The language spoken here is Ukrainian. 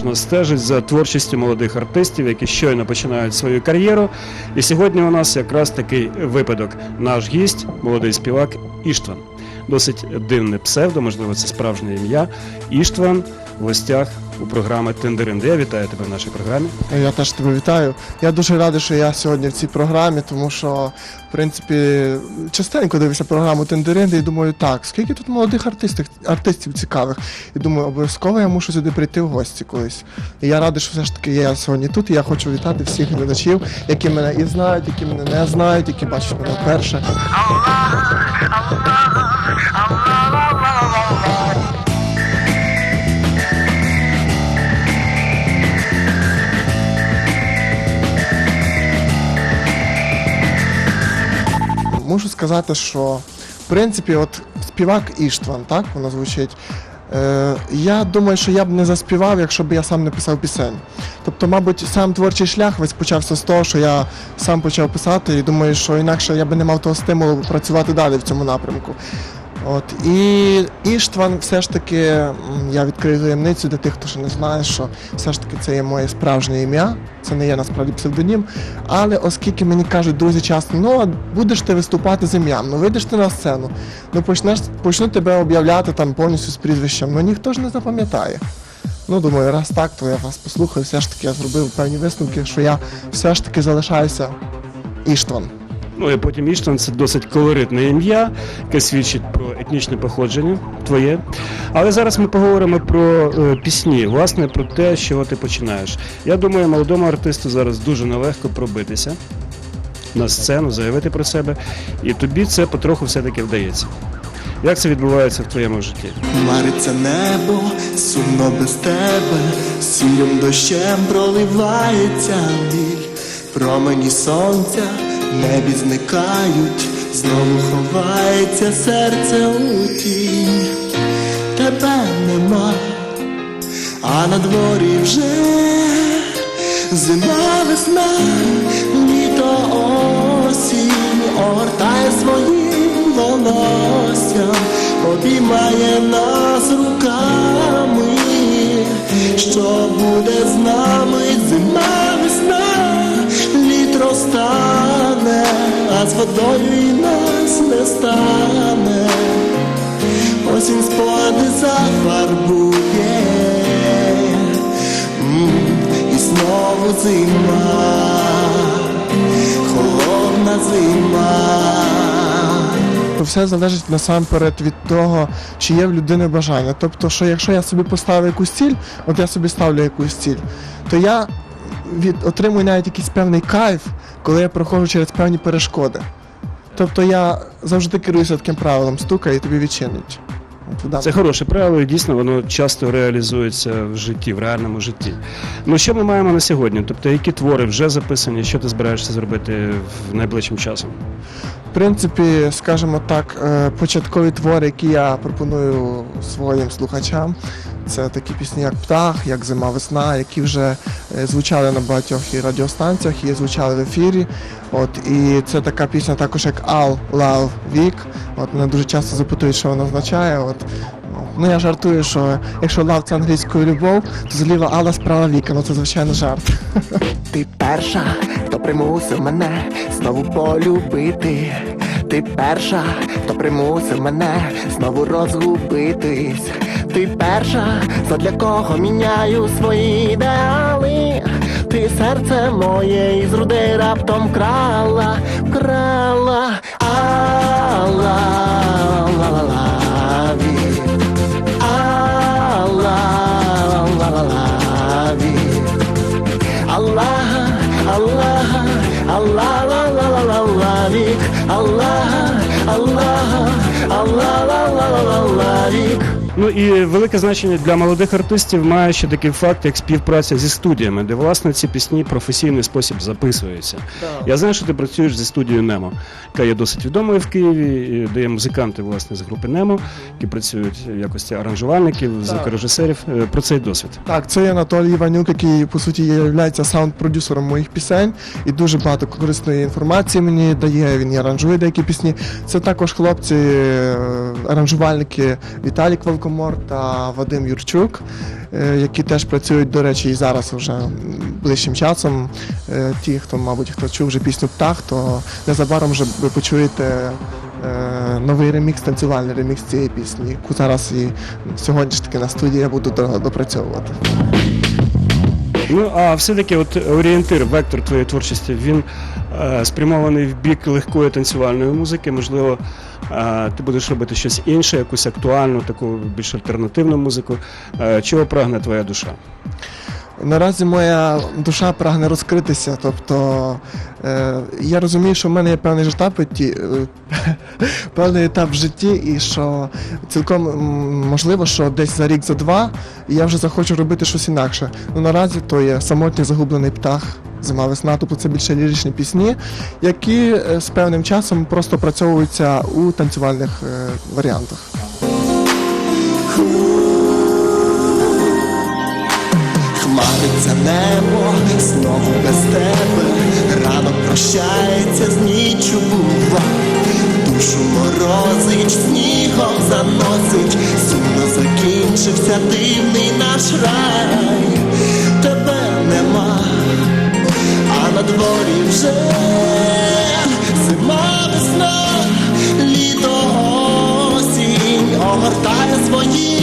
уважно стежить за творчістю молодих артистів, які щойно починають свою кар'єру. І сьогодні у нас якраз такий випадок. Наш гість, молодий співак Іштван. Досить дивне псевдо, можливо, це справжнє ім'я. Іштван гостях у програми Тендеринди. Я вітаю тебе в нашій програмі. Я теж тебе вітаю. Я дуже радий, що я сьогодні в цій програмі, тому що, в принципі, частенько дивився програму Тендеринди і думаю, так, скільки тут молодих артистів, артистів цікавих. І думаю, обов'язково я мушу сюди прийти в гості колись. І я радий, що все ж таки я сьогодні тут. І я хочу вітати всіх глядачів, які мене і знають, які мене не знають, які бачать мене вперше. Сказати, що в принципі, от співак Іштван, так воно звучить. Е, я думаю, що я б не заспівав, якщо б я сам не писав пісень. Тобто, мабуть, сам творчий шлях весь почався з того, що я сам почав писати, і думаю, що інакше я би не мав того стимулу працювати далі в цьому напрямку. От і Іштван, все ж таки, я відкрию таємницю для тих, хто ще не знає, що все ж таки це є моє справжнє ім'я, це не є насправді псевдонім. Але оскільки мені кажуть друзі часто, ну будеш ти виступати з ім'ям, ну вийдеш ти на сцену, ну почнеш почнуть тебе об'являти там повністю з прізвищем, ну ніхто ж не запам'ятає. Ну, думаю, раз так, то я вас послухаю. Все ж таки я зробив певні висновки, що я все ж таки залишаюся Іштван. Ну і потім Іштван це досить колоритне ім'я, яке свідчить про етнічне походження твоє. Але зараз ми поговоримо про е, пісні, власне, про те, з чого ти починаєш. Я думаю, молодому артисту зараз дуже нелегко пробитися на сцену, заявити про себе, і тобі це потроху все-таки вдається. Як це відбувається в твоєму житті? Мариться небо, сумно без тебе, сіннім дощем проливається біль, промені сонця небі зникають, знову ховається серце у тінь, тебе нема, а на дворі вже зима весна, літо осінь. Огортає своїм волоссям, обіймає нас руками, що буде з нами? Зима весна, розтане, з водою і нас не стане. Осінь спогади зафарбує І знову зима, холодна зима. То все залежить насамперед від того, чи є в людини бажання. Тобто, що якщо я собі поставив якусь ціль, от я собі ставлю якусь ціль, то я від, отримую навіть якийсь певний кайф, коли я проходжу через певні перешкоди. Тобто я завжди керуюся таким правилом стукай і тобі відчинять. От, в даному Це хороше правило, і дійсно воно часто реалізується в житті, в реальному житті. Ну що ми маємо на сьогодні? Тобто, які твори вже записані, що ти збираєшся зробити в найближчим часом? В принципі, скажімо так, е, початкові твори, які я пропоную своїм слухачам, це такі пісні, як Птах, як Зима весна, які вже е, звучали на багатьох і радіостанціях, і звучали в ефірі. От і це така пісня, також як All Love Week. От мене дуже часто запитують, що вона означає. От ну я жартую, що якщо лав це англійською любов, то зліва Алла справа віка. Ну це звичайно жарт. Ти перша, хто примусив мене знову полюбити. Ти перша, хто примусив мене знову розгубитись. Ти перша, задля кого міняю свої ідеали. Ти серце моє із руди раптом крала, крала. Алла, ла-ла-ла-ві. Ну і велике значення для молодих артистів має ще такий факт, як співпраця зі студіями, де власне ці пісні професійний спосіб записуються. Я знаю, що ти працюєш зі студією Немо, яка є досить відомою в Києві, де є музиканти власне з групи Немо, які працюють в якості аранжувальників, звукорежисерів. Е, Про цей досвід. Так, це є Анатолій Іванюк, який по суті є саунд-продюсером моїх пісень і дуже багато корисної інформації мені дає. Він і аранжує деякі пісні. Це також хлопці, е, аранжувальники Віталік Вал- Комор та Вадим Юрчук, е, які теж працюють, до речі, і зараз вже ближчим часом. Е, Ті, хто, мабуть, хто чув вже пісню Птах, то незабаром вже ви почуєте е, новий ремікс, танцювальний ремікс цієї пісні, яку зараз і сьогодні ж таки на студії я буду до- допрацьовувати. Ну а все-таки от орієнтир, вектор твоєї творчості, він спрямований в бік легкої танцювальної музики. Можливо, е, ти будеш робити щось інше, якусь актуальну, таку більш альтернативну музику. Е, чого прагне твоя душа? Наразі моя душа прагне розкритися. Тобто е, я розумію, що в мене є певний етап, е, певний етап в житті, і що цілком можливо, що десь за рік, за два я вже захочу робити щось інакше. Ну наразі то є самотній загублений птах. Зима весна, тобто це більше ліричні пісні, які е, з певним часом просто опрацьовуються у танцювальних е, варіантах. Хмариться небо, знову без тебе, ранок прощається з ніччю бува, душу морозить, снігом заносить, сумно закінчився дивний наш рай, на дворі вже. Зима весна, літо осінь огортає своїм